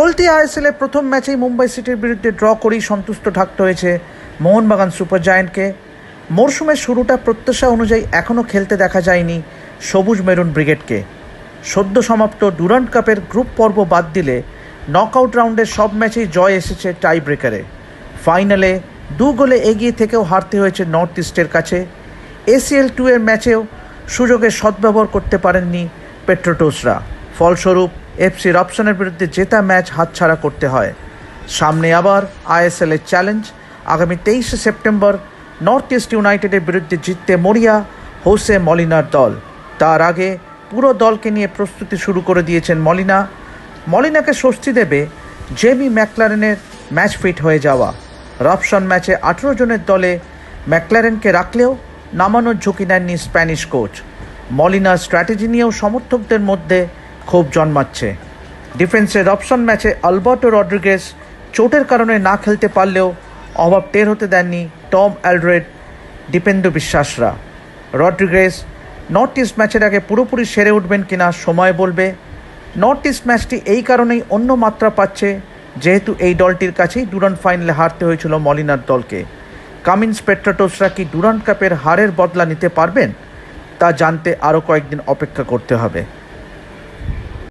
চলতি আইএসএলে প্রথম ম্যাচেই মুম্বাই সিটির বিরুদ্ধে ড্র করেই সন্তুষ্ট থাকতে হয়েছে মোহনবাগান সুপার জায়ান্টকে। মরশুমের শুরুটা প্রত্যাশা অনুযায়ী এখনও খেলতে দেখা যায়নি সবুজ মেরুন ব্রিগেডকে। সদ্য সমাপ্ত ডুরান্ট কাপের গ্রুপ পর্ব বাদ দিলে নকআউট রাউন্ডের সব ম্যাচেই জয় এসেছে টাই ব্রেকারে ফাইনালে দু গোলে এগিয়ে থেকেও হারতে হয়েছে নর্থ ইস্টের কাছে। এসিএল টু এর ম্যাচেও সুযোগের সদ্ব্যবহার করতে পারেননি পেট্রোটোসরা। ফলস্বরূপ এফসি রপশনের বিরুদ্ধে জেতা ম্যাচ হাতছাড়া করতে হয়। সামনে আবার আইএসএল এর চ্যালেঞ্জ। আগামী তেইশে সেপ্টেম্বর নর্থ ইস্ট ইউনাইটেডের বিরুদ্ধে জিততে মরিয়া হোসে মলিনার দল। তার আগে পুরো দলকে নিয়ে প্রস্তুতি শুরু করে দিয়েছেন মলিনা। মলিনাকে স্বস্তি দেবে জেমি ম্যাকলারেনের ম্যাচ ফিট হয়ে যাওয়া। রপশন ম্যাচে আঠেরো জনের দলে ম্যাকলারেনকে রাখলেও নামানোর ঝুঁকি নেননি স্প্যানিশ কোচ। মলিনার স্ট্র্যাটেজি নিয়েও সমর্থকদের মধ্যে ক্ষোভ জন্মাচ্ছে। ডিফেন্সের অপশন ম্যাচে আলবার্টো রড্রিগেস চোটের কারণে না খেলতে পারলেও অভাব টের হতে দেননি টম অ্যালড্রেড দীপেন্দু বিশ্বাসরা। রড্রিগেস নর্থ ইস্ট ম্যাচের আগে পুরোপুরি সেরে উঠবেন কিনা সময় বলবে। নর্থ ইস্ট ম্যাচটি এই কারণেই অন্য মাত্রা পাচ্ছে, যেহেতু এই দলটির কাছেই ডুরান্ট ফাইনালে হারতে হয়েছিল মলিনার দলকে। কামিন্স পেট্রাটোসরা কি ডুরান্ট কাপের হারের বদলা নিতে পারবেন, তা জানতে আরও কয়েকদিন অপেক্ষা করতে হবে।